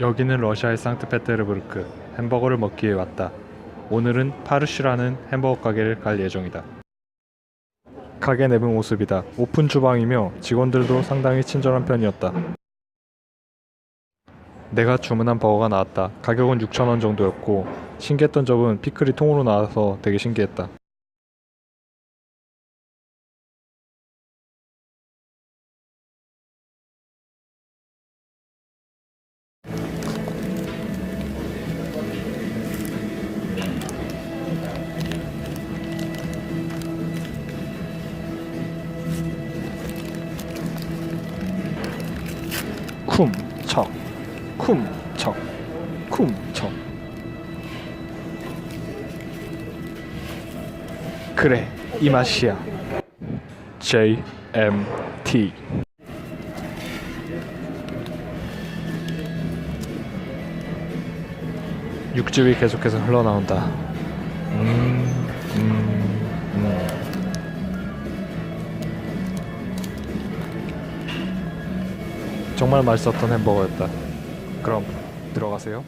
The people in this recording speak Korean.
여기는 러시아의 상트페테르부르크. 햄버거를 먹기 위해 왔다. 오늘은 파르슈라는 햄버거 가게를 갈 예정이다. 가게 내부 모습이다. 오픈 주방이며 직원들도 상당히 친절한 편이었다. 내가 주문한 버거가 나왔다. 가격은 6,000원 정도였고 신기했던 점은 피클이 통으로 나와서 되게 신기했다. 쿰척. 쿰척. 쿰척. 그래 이 맛이야. JMT 육즙이 계속해서 흘러나온다. 음, 정말 맛있었던 햄버거였다. 그럼 들어가세요.